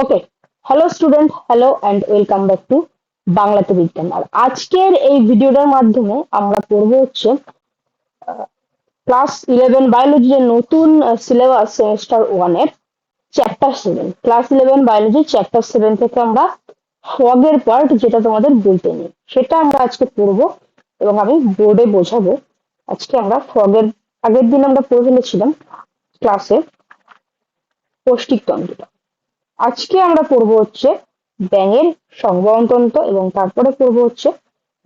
Okay hello student hello and welcome back to বাংলাতে বিজ্ঞান আর আজকের এই ভিডিওটার মাধ্যমে আমরা পড়ব হচ্ছে ক্লাস ইলেভেন বায়োলজির নতুন সিলেবাস সেমিস্টার ওয়ানের chapter seven class eleven biology chapter seven থেকে আমরা ফগের পার্ট যেটা তোমাদের বলতে নেই, সেটা আমরা আজকে পড়ব এবং আমি বোর্ডে বোঝাবো। আজকে আমরা ফগের আগের দিন আমরা পড়ে ফেলেছিলাম ক্লাসে পৌষ্টিক তন্ত্রটা আজকে আমরা পড়ব হচ্ছে ব্যাঙের সংবহনতন্ত্র এবং তারপরে পড়ব হচ্ছে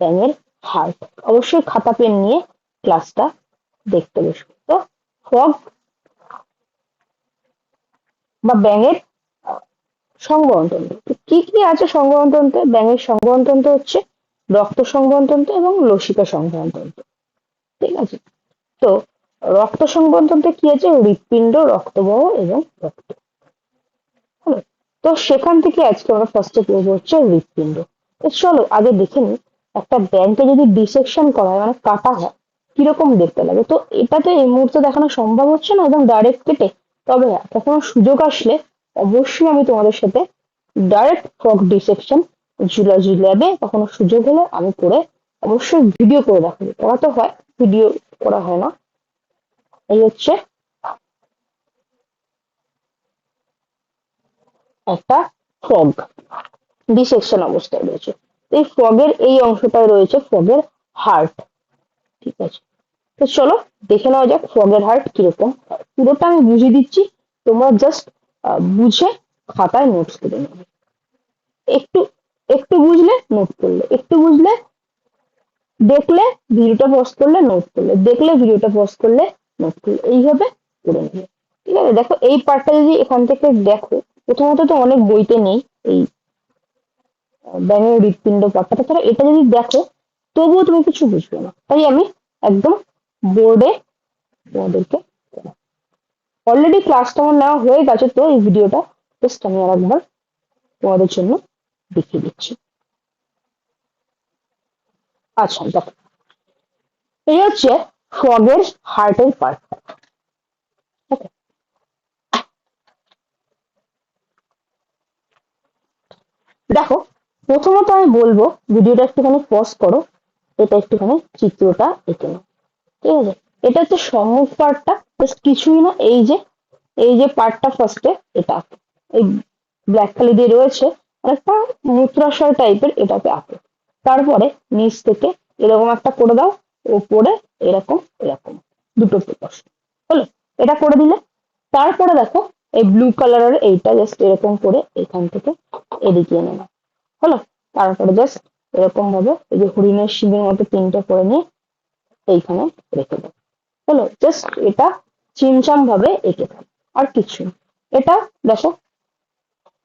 ব্যাঙের হার্ট। অবশ্যই খাতা, পেন নিয়ে ক্লাসটা দেখতে বসবো তো ফগ বা ব্যাঙের সংবহনতন্ত্র। কি কি আছে সংবহনতন্ত্রে? ব্যাঙের সংবহনতন্ত্র হচ্ছে রক্ত সংবহনতন্ত্র এবং লসিকা সংবহনতন্ত্র। ঠিক আছে? তো রক্ত সংবহনতন্ত্রে কি আছে? হৃৎপিণ্ড, রক্তবহ এবং রক্ত। তো সেখান থেকে আজকে আমরা ফার্স্টে পড়ব হচ্ছে হৃৎপিণ্ড। তো চলো, আগে দেখে নিই, একটা ব্যাংকে যদি ডিসেকশন করা হয় মানে কাটা হয়, কীরকম দেখতে লাগে? তো এটা তো এই মুহূর্তে দেখানো সম্ভব হচ্ছে না, একদম ডাইরেক্ট কেটে? তবে হ্যাঁ কখনো সুযোগ আসলে অবশ্যই আমি তোমাদের সাথে ডাইরেক্ট ফ্রক ডিসেকশন জুলজি ল্যাবে কখনো সুযোগ হলে আমি করে অবশ্যই ভিডিও করে দেখাবো। করা তো হয় ভিডিও করা হয় না। এই হচ্ছে একটা ফগ ডিসেকশন অবস্থায় রয়েছে। এই ফগের এই অংশটায় রয়েছে ফগের হার্ট ঠিক আছে? তো চলো দেখে নেওয়া যাক ফগের হার্ট কীরকম পুরোটা আমি বুঝিয়ে দিচ্ছি, তোমরা জাস্ট বুঝে খাতায় নোটস করে নেবে। একটু একটু বুঝলে নোট করলে, একটু বুঝলে দেখলে ভিডিওটা পজ করলে নোট করলে, দেখলে ভিডিওটা পজ করলে নোট করলে, এইভাবে করে নেবে। ঠিক আছে? দেখো এই পার্টটা যদি এখান থেকে দেখো প্রথমত তো অনেক বইতে নেই এই ব্যাঙের হৃৎপিণ্ড পার্টটা তাছাড়া এটা যদি দেখো, তবুও তুমি কিছু বুঝবে না। তাই আমি একদম বোর্ডে তোমাদেরকে অলরেডি ক্লাসটা আমার নেওয়া হয়ে গেছে তো এই ভিডিওটা জাস্ট আমি আর একবার তোমাদের জন্য দেখিয়ে দিচ্ছি। আচ্ছা দেখো। এই হচ্ছে ফগের হার্টের পার্টটা দেখো, প্রথমত আমি বলব, ভিডিওটা একটুখানি পজ করো, এটা একটুখানি চিত্রটা এঁকে নাও, ঠিক আছে? এটা হচ্ছে সম্মুখ পার্টটা কিছুই না, এই যে এই যে পার্টটা ফার্স্টে এটা এই ব্ল্যাক কালি দিয়ে রয়েছে একটা মূত্রাশয় টাইপের এটাকে আঁকো। তারপরে নিচ থেকে এরকম একটা করে দাও, ওপরে এরকম এরকম, দুটো প্রকাশ। হলো, এটা করে দিলে? তারপরে দেখো এই ব্লু কালারের এইটা জাস্ট এরকম করে এখান থেকে এদিকে এনে নাও। হলো? তারপরে জাস্ট এরকম ভাবে এই যে হরিণের শিবের মতো তিনটে করে নিয়ে এইখানে রেখে দেবো হলো? জাস্ট এটা চিমচাম ভাবে এঁকে দেবো আর কিছু এটা দেখো,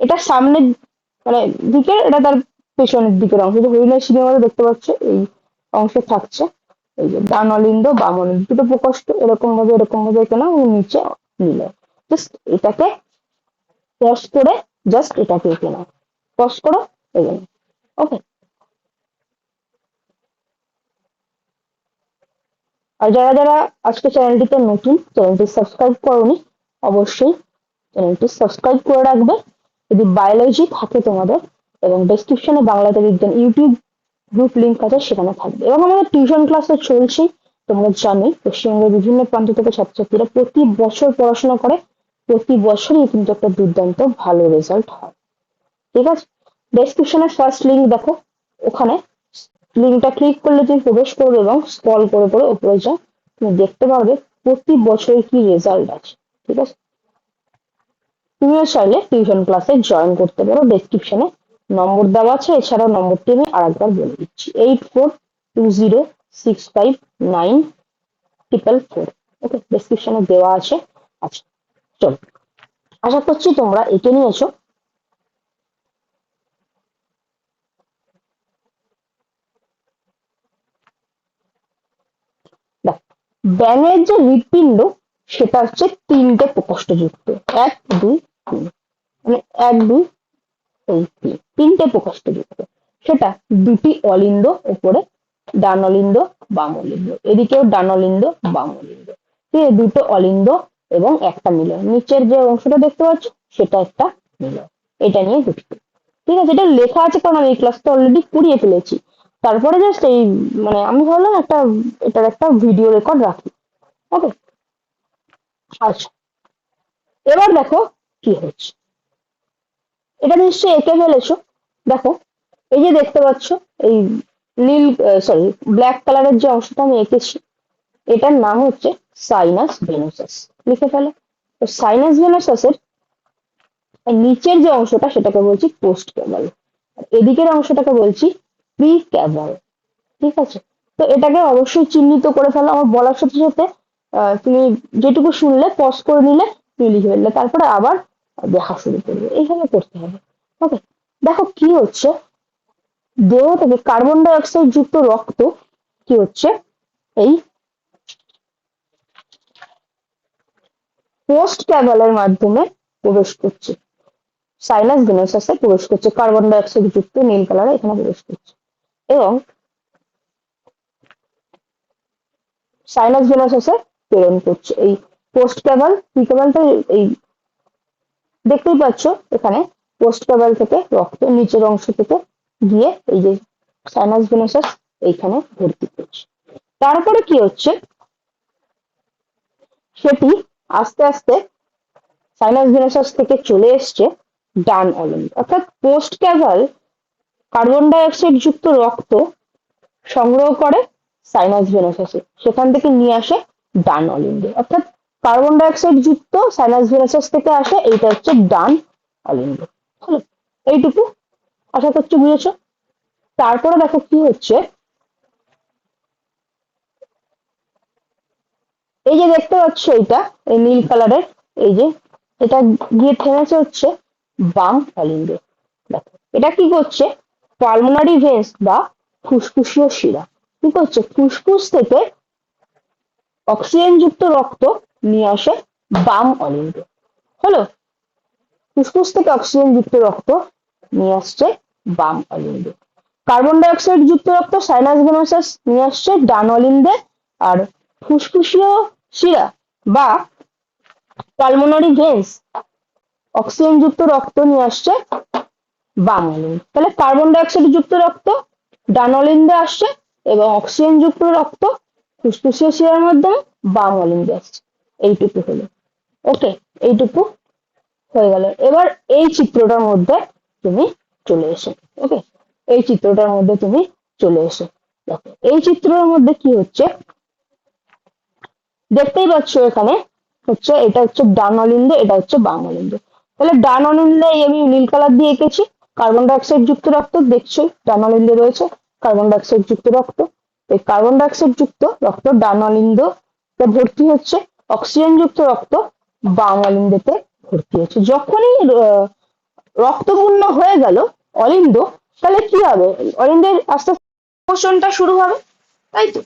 এটা সামনের মানে দিকে, এটা তার পেছনের দিকের অংশ। যে হরিণের শিবের মতো দেখতে পাচ্ছ, এই অংশে থাকছে। এই যে ডান অলিন্দ বাম অলিন্দ দুটো প্রকষ্ট এরকম ভাবে এরকম ভাবে এঁকে নাও, নিচে নিলে জাস্ট এটাকে পজ করে জাস্ট এটাকে এঁকে নাও। পজ করো এগো ওকে আর যারা যারা আজকে চ্যানেলটিতে নতুন চ্যানেলটি সাবস্ক্রাইব করনি, অবশ্যই চ্যানেলটি সাবস্ক্রাইব করে রাখবে। যদি বায়োলজি থাকে তোমাদের, এবং ডেসক্রিপশনে বাংলাতে বিজ্ঞান ইউটিউব গ্রুপ লিঙ্ক আছে, সেখানে থাকবে। এবং আমাদের টিউশন ক্লাস তো চলছেই তোমরা জানোই, পশ্চিমবঙ্গের বিভিন্ন প্রান্ত থেকে ছাত্রছাত্রীরা প্রতি বছর পড়াশোনা করে। প্রতি বছরই কিন্তু একটা দুর্দান্ত ভালো রেজাল্ট হয়। ঠিক আছে? ডেসক্রিপশনের ফার্স্ট লিঙ্ক দেখো, ওখানে। লিঙ্কটা ক্লিক করলে তুমি প্রবেশ করবে এবং স্ক্রল করে করে উপরে যাও। তুমি দেখতে পারবে প্রতি বছরের কি রেজাল্ট আছে। ঠিক আছে? তুমিও চাইলে টিউশন ক্লাসে জয়েন করতে পারো। ডেসক্রিপশনে নম্বর দেওয়া আছে, এছাড়াও নম্বরটি আমি আরেকবার বলে দিচ্ছি। Eight four two zero six five nine triple four okay ডেসক্রিপশনে দেওয়া আছে। আচ্ছা চলো। আশা করছি তোমরা এঁকে নিয়েছো। ব্যাঙের যে হৃৎপিণ্ড, সেটা হচ্ছে তিনটে প্রকোষ্ঠযুক্ত। এক, দুই, তিন। মানে এক, দুই, এই তিন। তিনটে প্রকোষ্ঠযুক্ত। সেটা দুটি অলিন্দ উপরে ডান অলিন্দ বাম অলিন্দ এদিকেও ডান অলিন্দ বাম অলিন্দ দুটো অলিন্দ এবং একটা মিলন। নিচের যে অংশটা দেখতে পাচ্ছ, সেটা একটা মিলন। এটা নিয়ে ঘুরতে। ঠিক আছে, এটা লেখা আছে কারণ আমি এই ক্লাসটা অলরেডি পুড়িয়ে ফেলেছি। তারপরে জাস্ট এই মানে আমি ভাবলাম একটা, এটার একটা ভিডিও রেকর্ড রাখি। ওকে আচ্ছা। এবার দেখো কি হচ্ছে। এটা নিশ্চয়ই এঁকে ফেলেছো। দেখো, এই যে দেখতে পাচ্ছ, এই নীল সরি ব্ল্যাক কালারের যে অংশটা আমি এঁকেছি এটার নাম হচ্ছে সাইনাস ভেনোসাস লিখে ফেলো। তো সাইনাস ভেনোসাসের নিচের যে অংশটা, সেটাকে বলছি পোস্ট ক্যাভাল এদিকের অংশটাকে বলছি প্রি ক্যাভাল ঠিক আছে? তো এটাকে অবশ্যই চিহ্নিত করে ফেলো। আমার বলার সাথে সাথে তুমি যেটুকু শুনলে পজ করে নিলে, তুমি লিখে ফেললে। তারপরে আবার দেখা শুরু করবে। এইভাবে করতে হবে। ওকে দেখো কি হচ্ছে? দেহ থেকে কার্বন ডাই অক্সাইড যুক্ত রক্ত কি হচ্ছে? এই পোস্ট ক্যাভালের মাধ্যমে প্রবেশ করছে। সাইনাস ভেনোসাসে প্রবেশ করছে কার্বন ডাই অক্সাইড যুক্ত নীল কালারে এখানে প্রবেশ করছে। এবং সাইনাস ভেনোসাসে প্রেরণ করছে। এই পোস্ট ক্যাভাল প্রি ক্যাভালটা এই দেখতেই পাচ্ছ, এখানে পোস্ট ক্যাভাল থেকে রক্ত নিচের অংশ থেকে গিয়ে এই যে সাইনাস ভেনোসাস এইখানে ভর্তি করছে। তারপরে কি হচ্ছে? সেটি আস্তে আস্তে সাইনাস ভেনোসাস থেকে চলে এসছে ডান অলিন্দ অর্থাৎ post caval carbon dioxide যুক্ত রক্ত সংগ্রহ করে সাইনাস ভেনোসাসে সেখান থেকে নিয়ে আসে ডান অলিন্দে অর্থাৎ কার্বন ডাই অক্সাইড যুক্ত সাইনাস ভেনোসাস থেকে আসে, এইটা হচ্ছে ডান অলিন্দ হলো এইটুকু আশা করছি বুঝেছ। তারপরে দেখো কি হচ্ছে। এই যে দেখতে পাচ্ছ এটা, এই নীল কালারের, এই যে এটা গিয়ে থেমেছে হচ্ছে বাম অলিন্দে দেখো, এটা কি করছে? পালমোনারি ভেন্স বা ফুসফুসীয় শিরা। কি করছে? ফুসফুস থেকে অক্সিজেন যুক্ত রক্ত নিয়ে আসে বাম অলিন্দে হলো? ফুসফুস থেকে অক্সিজেন যুক্ত রক্ত নিয়ে আসছে বাম অলিন্দে কার্বন ডাইঅক্সাইড যুক্ত রক্ত সাইনাস ভেনোসাস নিয়ে আসছে ডান অলিন্দে আর ফুসফুসীয় শিরা বা পালমোনারি ভেন্স অক্সিজেন যুক্ত রক্ত নিয়ে আসছে বাম অলিন্দ তাহলে কার্বন ডাই অক্সাইড যুক্ত রক্ত ডান দিয়ে আসছে এবং অক্সিজেন যুক্ত রক্ত ফুসফুসীয় শিরার মাধ্যমে বাম অলিন দিয়ে আসছে। এইটুকু হলো। ওকে এইটুকু হয়ে গেল। এবার এই চিত্রটার মধ্যে তুমি চলে এসো। ওকে এই চিত্রটার মধ্যে তুমি চলে এসো। দেখো, এই চিত্রের মধ্যে কি হচ্ছে? দেখতেই পাচ্ছ এখানে, হচ্ছে এটা হচ্ছে ডান অলিন্দ এটা হচ্ছে বাম অলিন্দ তাহলে ডান অলিন্দে আমি নীল কালার দিয়ে এঁকেছি, কার্বন ডাই অক্সাইড যুক্ত রক্ত, দেখছ ডান অলিন্দে রয়েছে কার্বন ডাই অক্সাইড যুক্ত রক্ত। এই কার্বন ডাই অক্সাইড যুক্ত রক্ত ডান অলিন্দ ভর্তি হচ্ছে, অক্সিজেন যুক্ত রক্ত বাম অলিন্দতে ভর্তি হচ্ছে। যখনই রক্তপূর্ণ হয়ে গেল অলিন্দ, তাহলে কি হবে? অলিন্দের আস্তে আস্তে সংকোচনটা শুরু হবে, তাই তো?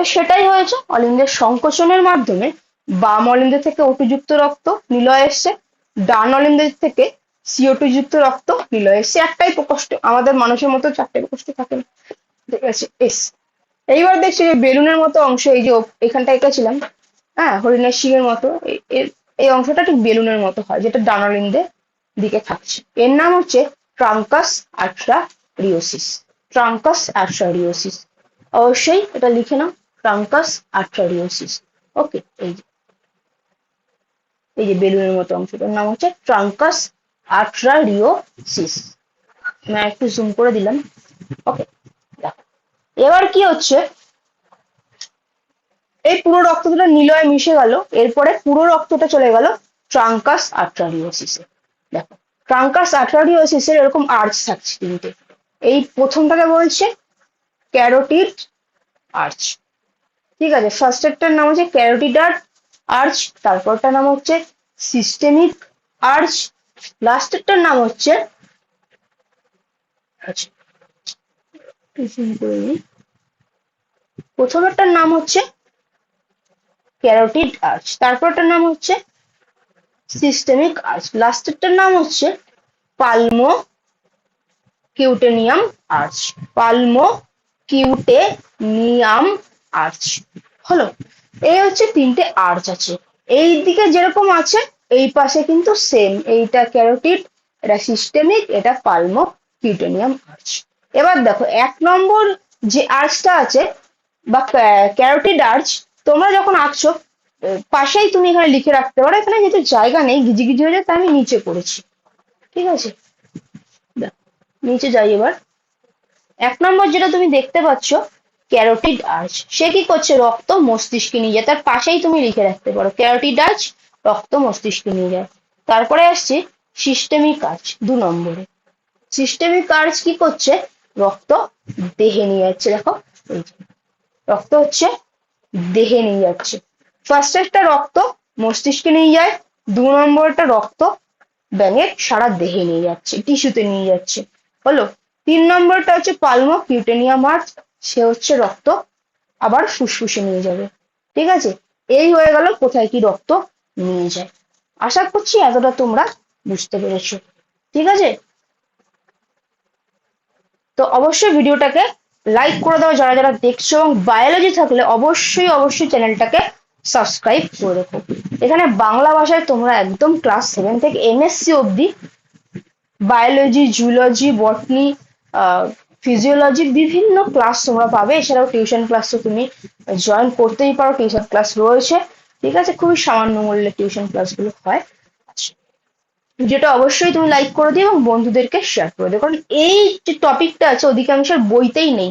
তো সেটাই হয়েছে। অলিন্দের সংকোচনের মাধ্যমে বাম অলিন্দ থেকে ওটুযুক্ত রক্ত নিলয় এসছে। ডান অলিন্দের থেকে সিও যুক্ত রক্ত নিলয় এসছে। একটাই প্রকোষ্ঠ, আমাদের মানুষের মতো চারটে প্রকোষ্ঠ থাকে না। ঠিক আছে এস। এইবার দেখছি যে বেলুনের মতো অংশ, এই যে এখানটা এঁকেছিলাম হ্যাঁ হরিণের শিঙের মতো এই অংশটা ঠিক বেলুনের মতো হয়, যেটা ডান অলিন্দের দিকে থাকছে। এর নাম হচ্ছে ট্রাঙ্কাস আট্রা রিওসিস ট্রাঙ্কাস আট্রা রিওসিস অবশ্যই এটা লিখে নাও। ট্রাঙ্কাস আট্রারিওসিস ওকে এই যে। এই যে বেলুনের মতো অংশটার নাম হচ্ছে ট্রাঙ্কাস আট্রারিওসিস আমি একটু জুম করে দিলাম। ওকে এবার কি হচ্ছে? এই পুরো রক্তটা নিলয়ে মিশে গেল, এরপরে পুরো রক্তটা চলে গেল ট্রাঙ্কাস আট্রারিওসিসে দেখো ট্রাঙ্কাস আট্রারিওসিসের এরকম আর্চ থাকছে তিনটে। এই প্রথমটাকে বলছে ক্যারোটিড আর্চ ঠিক আছে ফার্স্ট একটার নাম হচ্ছে ক্যারোটিডার আর্চ তারপরটার নাম হচ্ছে সিস্টেমিক আর্চ লাস্টেরটার নাম হচ্ছে। প্রথমেরটার নাম হচ্ছে ক্যারোটিড আর্চ তারপরটার নাম হচ্ছে সিস্টেমিক আর্চ লাস্টেরটার নাম হচ্ছে pulmo cutaneous arch pulmo cutaneous arch হলো এই হচ্ছে তিনটে আর্চ আছে। এই দিকে যেরকম আছে, এই পাশে কিন্তু সেম এইটা ক্যারোটিড এটা সিস্টেমিক এটা পালমো কিউটেনিয়াম আর্চ এবার দেখো, এক নম্বর যে আর্চটা আছে, বা ক্যারোটিড আর্চ তোমরা যখন আঁকছো পাশেই তুমি এখানে লিখে রাখতে পারো, এখানে যেহেতু জায়গা নেই গিজি গিজি হয়ে যায়, তাই আমি নিচে করেছি। ঠিক আছে? নিচে যাই এবার। এক নম্বর যেটা তুমি দেখতে পাচ্ছ ক্যারোটিড আর্চ সে কি করছে? রক্ত মস্তিষ্কে নিয়ে যায়। তার পাশেই তুমি লিখে রাখতে পারো, ক্যারোটিড আর্চ রক্ত মস্তিষ্কে নিয়ে যায়। তারপরে আসছে সিস্টেমিক আর্চ দু নম্বরে। সিস্টেমিক আর্চ কি করছে? রক্ত দেহে নিয়ে যাচ্ছে, দেখো। রক্ত হচ্ছে দেহে নিয়ে যাচ্ছে। ফার্স্ট একটা রক্ত মস্তিষ্কে নিয়ে যায়, দু নম্বরটা রক্ত ব্যাঙের সারা দেহে নিয়ে যাচ্ছে টিস্যুতে নিয়ে যাচ্ছে। হলো, তিন নম্বরটা হচ্ছে পালমো কিউটেনিয়াম আর্চ সে হচ্ছে রক্ত, আবার ফুসফুসে নিয়ে যাবে। ঠিক আছে? এই হয়ে গেল কোথায় কি রক্ত নিয়ে যায়। আশা করছি এতটা তোমরা বুঝতে পেরেছ। ঠিক আছে? তো অবশ্যই ভিডিওটাকে লাইক করে দাও যারা যারা দেখছ এবং বায়োলজি থাকলে অবশ্যই অবশ্যই চ্যানেলটাকে সাবস্ক্রাইব করে রেখো। এখানে বাংলা ভাষায় তোমরা একদম ক্লাস সেভেন থেকে এমএসসি অবধি বায়োলজি জুলজি বটনি ফিজিওলজি বিভিন্ন ক্লাস তোমরা পাবে। এছাড়াও টিউশন ক্লাসও তুমি জয়েন করতেই পারো। টিউশন ক্লাস রয়েছে। ঠিক আছে? খুবই সামান্য মূল্যে টিউশন ক্লাসগুলো হয়। ভিডিওটা অবশ্যই তুমি লাইক করে দিও এবং বন্ধুদেরকে শেয়ার করে দিও। কারণ এই যে টপিকটা আছে, অধিকাংশের বইতেই নেই।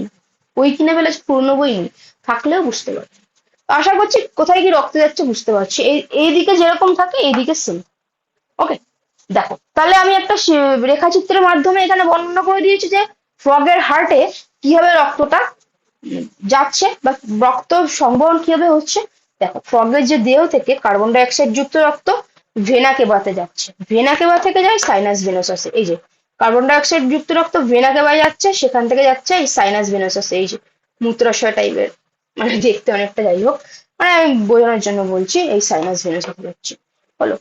বই কিনে ফেলে পুরনো বই নেই। থাকলেও বুঝতে পারছি। আশা করছি কোথায় কি রক্ত যাচ্ছে বুঝতে পারছি। এই, এইদিকে যেরকম থাকে, এইদিকে সেম ওকে দেখো। তাহলে আমি একটা রেখাচিত্রের মাধ্যমে এখানে বর্ণনা করে দিয়েছি যে ফ্রগের হার্টে কীভাবে রক্তটা যাচ্ছে বা রক্ত সংবহন কীভাবে হচ্ছে? দেখো ফ্রগের যে দেহ থেকে কার্বন ডাই অক্সাইড যুক্ত রক্ত ভেনা কেবাতে যাচ্ছে। ভেনা কেবা থেকে যায় সাইনাস ভেনোসাসে এই যে কার্বন ডাই অক্সাইড যুক্ত রক্ত ভেনা কেবায় যাচ্ছে, সেখান থেকে যাচ্ছে এই সাইনাস ভেনোসাসে এই যে, মূত্রাশয় টাইপের মানে দেখতে অনেকটা যাই হোক মানে আমি বোঝানোর জন্য বলছি এই সাইনাস ভেনোসাসে যাচ্ছে। হলো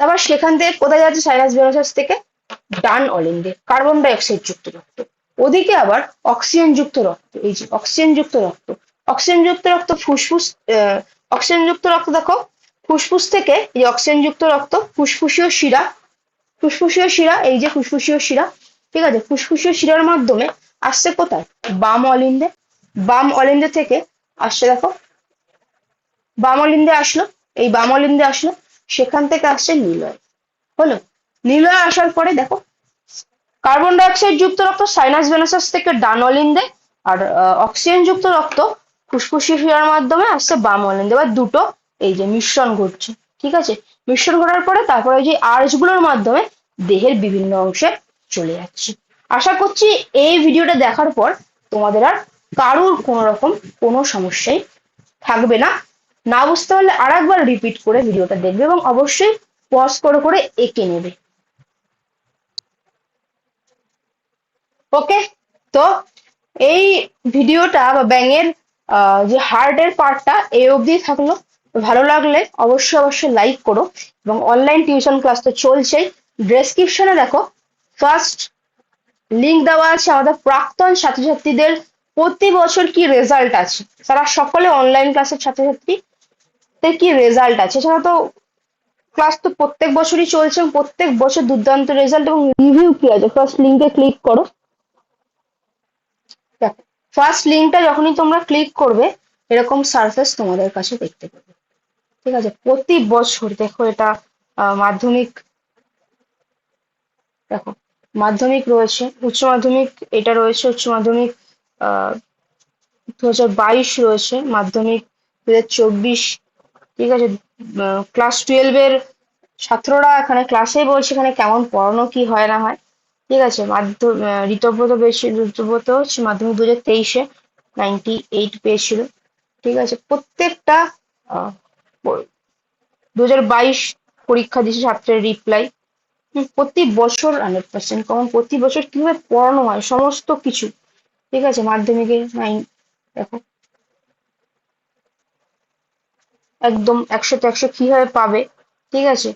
তারপর সেখান থেকে কোথায় যাচ্ছে সাইনাস ভেনোসাস থেকে? ডান অলিন্দে কার্বন ডাই অক্সাইড যুক্ত রক্ত। ওদিকে আবার অক্সিজেন যুক্ত রক্ত, এই যে অক্সিজেন যুক্ত রক্ত। অক্সিজেন যুক্ত রক্ত ফুসফুস অক্সিজেন যুক্ত রক্ত দেখো, ফুসফুস থেকে এই অক্সিজেন যুক্ত রক্ত, ফুসফুসীয় শিরা ফুসফুসীয় শিরা, এই যে ফুসফুসীয় শিরা, ঠিক আছে? ফুসফুসীয় শিরার মাধ্যমে আসছে কোথায়? বাম অলিন্দে। বাম অলিন্দে থেকে আসছে দেখো, বাম অলিন্দে আসলো, এই বাম অলিন্দে আসলো, সেখান থেকে আসছে নিলয়। হলো? নিলয় আসার পরে দেখো কার্বন ডাই অক্সাইড যুক্ত রক্ত সাইনাস ভেনাসাস থেকে ডান অলিন্দে আর অক্সিজেন যুক্ত রক্ত ফুসফুসীয় শিরার মাধ্যমে আসছে বাম অলিন্দে এবার দুটো, এই যে মিশ্রণ ঘটছে, ঠিক আছে? মিশ্রণ ঘটার পরে তারপরে যে আর্চগুলোর মাধ্যমে দেহের বিভিন্ন অংশে চলে যাচ্ছে। আশা করছি এই ভিডিওটা দেখার পর তোমাদের আর কারুর কোনো রকম কোনো সমস্যাই থাকবে না। না বুঝতে পারলে আর একবার রিপিট করে ভিডিওটা দেখবে এবং অবশ্যই পজ করে করে এঁকে নেবে। ওকে তো এই ভিডিওটা বা ব্যাঙের যে হার্টের পার্টটা এই অবধি থাকল। ভালো লাগলে অবশ্যই অবশ্যই লাইক করো এবং অনলাইন টিউশন ক্লাস তো চলছেই। ডেসক্রিপশনে দেখো ফার্স্ট লিংক দেওয়া আছে আমাদের প্রাক্তন ছাত্রছাত্রীদের। প্রতি বছর কি রেজাল্ট আছে? তারা সকলে অনলাইন ক্লাসের ছাত্রছাত্রী তে কি রেজাল্ট আছে? এছাড়া তো ক্লাস তো প্রত্যেক বছরই চলছে প্রত্যেক বছর দুর্দান্ত রেজাল্ট এবং রিভিউ কি আছে? ফার্স্ট লিঙ্কে ক্লিক করো। ফার্স্ট লিঙ্কটা যখনই তোমরা ক্লিক করবে, এরকম সারফেস তোমাদের কাছে দেখতে পাবে। ঠিক আছে? প্রতি বছর দেখো এটা মাধ্যমিক, দেখো, মাধ্যমিক রয়েছে, উচ্চ মাধ্যমিক এটা রয়েছে, উচ্চ মাধ্যমিক দু হাজার বাইশ রয়েছে, মাধ্যমিক দু হাজার চব্বিশ, ঠিক আছে? ক্লাস টুয়েলভের ছাত্ররা এখানে ক্লাসেই বলছে এখানে কেমন পড়ানো, কি হয় না হয়। ঠিক আছে, মাধ্যম ঋতব্রত পেয়েছিল, ঋতব্রত মাধ্যমিক দু হাজার তেইশে নাইনটি এইট পেয়েছিল, ঠিক আছে। প্রত্যেকটা দু হাজার বাইশ পরীক্ষা দিয়েছে ছাত্রের রিপ্লাই প্রতি বছর হান্ড্রেড পার্সেন্ট কমন প্রতি বছর কীভাবে পড়ানো হয়, সমস্ত কিছু, ঠিক আছে, মাধ্যমিকে নাইন দেখো। একদম একশোতে একশো কীভাবে পাবে, ঠিক আছে।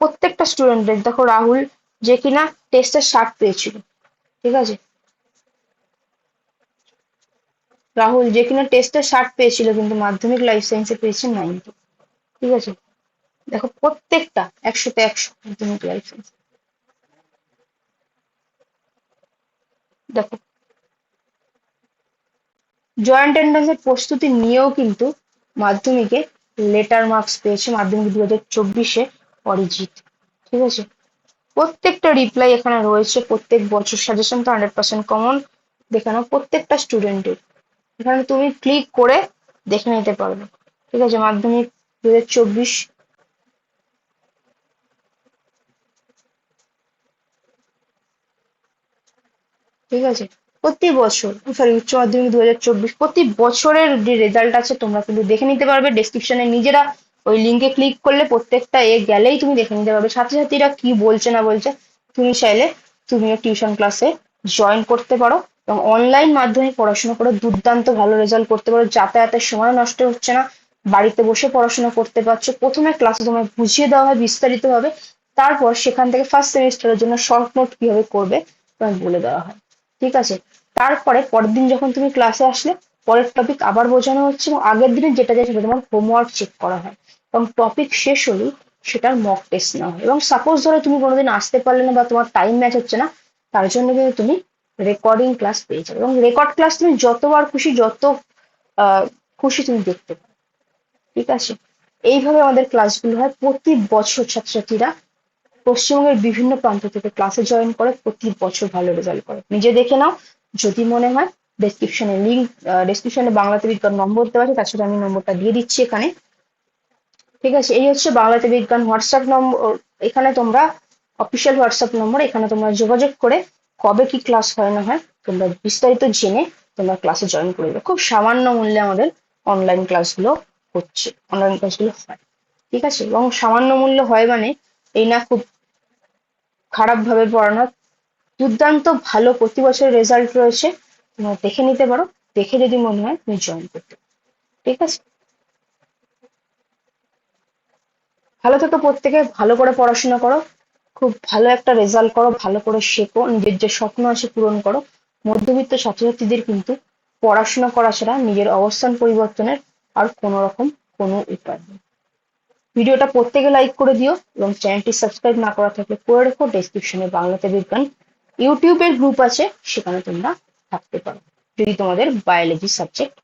প্রত্যেকটা স্টুডেন্টের দেখো, রাহুল যে কিনা টেস্টের ষাট পেয়েছিল, ঠিক আছে? রাহুল, যে কিনা টেস্টের ষাট পেয়েছিল, কিন্তু মাধ্যমিক লাইফ সায়েন্সে পেয়েছে নাইনটি ঠিক আছে? দেখো প্রত্যেকটা একশোতে একশো মাধ্যমিক লাইফ সায়েন্স দেখো জয়েন্ট এন্ট্রান্সের প্রস্তুতি নিয়েও কিন্তু মাধ্যমিকে লেটার মার্কস পেয়েছে মাধ্যমিক দু হাজার চব্বিশে অরিজিৎ, ঠিক আছে? প্রত্যেকটা রিপ্লাই এখানে রয়েছে, প্রত্যেক বছর সাজেশন তো হান্ড্রেড পার্সেন্ট কমন দেখানো প্রত্যেকটা স্টুডেন্টের এখানে তুমি ক্লিক করে দেখে নিতে পারবে। ঠিক আছে, মাধ্যমিক দু হাজার চব্বিশ। ঠিক আছে, প্রতি বছর সরি উচ্চ মাধ্যমিক দু হাজার চব্বিশ, প্রতি বছরের যে রেজাল্ট আছে তোমরা কিন্তু দেখে নিতে পারবে। ডেসক্রিপশনে নিজেরা ওই লিঙ্কে ক্লিক করলে প্রত্যেকটা এ গেলেই তুমি দেখে নিতে পারবে। ছাত্রছাত্রীরা কি বলছে না বলছে, তুমি চাইলে তুমিও টিউশন ক্লাসে জয়েন করতে পারো এবং অনলাইন মাধ্যমে পড়াশোনা করে দুর্দান্ত ভালো রেজাল্ট করতে পারো। যাতায়াতের সময় নষ্ট হচ্ছে না, বাড়িতে বসে পড়াশোনা করতে পারছ। প্রথমে ক্লাসে তোমায় বুঝিয়ে দেওয়া হয় বিস্তারিতভাবে। তারপর সেখান থেকে ফার্স্ট সেমিস্টারের জন্য শর্ট নোট কীভাবে করবে তোমায় বলে দেওয়া হয়। ঠিক আছে? তারপরে পরের দিন যখন তুমি ক্লাসে আসলে, পরের টপিক আবার বোঝানো হচ্ছে এবং আগের দিনে যেটা যায় সেটা তোমার হোমওয়ার্ক চেক করা হয়। এবং টপিক শেষ হলেই সেটার মক টেস্ট নেওয়া হয়। এবং সাপোজ ধরো তুমি কোনোদিন আসতে পারলে না বা তোমার টাইম ম্যাচ হচ্ছে না, তার জন্য কিন্তু তুমি রেকর্ডিং ক্লাস পেয়ে যাবে। এবং রেকর্ড ক্লাস তুমি যতবার খুশি, যত খুশি তুমি দেখতে পারো। ঠিক আছে? এইভাবে আমাদের ক্লাসগুলো হয়। প্রতি বছর ছাত্রছাত্রীরা পশ্চিমবঙ্গের বিভিন্ন প্রান্ত থেকে ক্লাসে জয়েন করে, প্রতি বছর ভালো রেজাল্ট করে। নিজে দেখে নাও, যদি মনে হয় ডেসক্রিপশনে লিঙ্ক ডেসক্রিপশনে বাংলাতে বিজ্ঞান নম্বর দেওয়া আছে, তার সাথে আমি নম্বরটা দিয়ে দিচ্ছি এখানে। ঠিক আছে, এই হচ্ছে বাংলাতে বিজ্ঞান হোয়াটসঅ্যাপ নম্বর, এখানে তোমরা অফিসিয়াল হোয়াটসঅ্যাপ নম্বর এখানে তোমরা যোগাযোগ করে কবে কি ক্লাস হয় না হয়, তোমরা বিস্তারিত জেনে তোমরা ক্লাসে জয়েন করে দেবে খুব সামান্য মূল্যে আমাদের অনলাইন ক্লাসগুলো হচ্ছে অনলাইন ক্লাসগুলো হয়। ঠিক আছে, এবং সামান্য মূল্য হয় মানে এই না খুব খারাপ ভাবে পড়ানো, দুর্দান্ত ভালো প্রতি বছর রেজাল্ট রয়েছে, তোমরা দেখে নিতে পারো, দেখে যদি মনে হয় তুমি জয়েন করতে ঠিক আছে? ভালো থেকো প্রত্যেকে ভালো করে পড়াশোনা করো, খুব ভালো একটা রেজাল্ট করো, ভালো করে শেখো, নিজের যে স্বপ্ন আছে পূরণ করো। মধ্যবিত্ত ছাত্রছাত্রীদের কিন্তু পড়াশোনা করা ছাড়া নিজের অবস্থান পরিবর্তনের আর কোনো রকম কোনো উপায় নেই। ভিডিওটা প্রত্যেকে লাইক করে দিও এবং চ্যানেলটি সাবস্ক্রাইব না করা থাকলে করে রেখো। ডেসক্রিপশনে বাংলাতে বিজ্ঞান ইউটিউবের গ্রুপ আছে, সেখানে তোমরা থাকতে পারো। যদি তোমাদের বায়োলজি সাবজেক্ট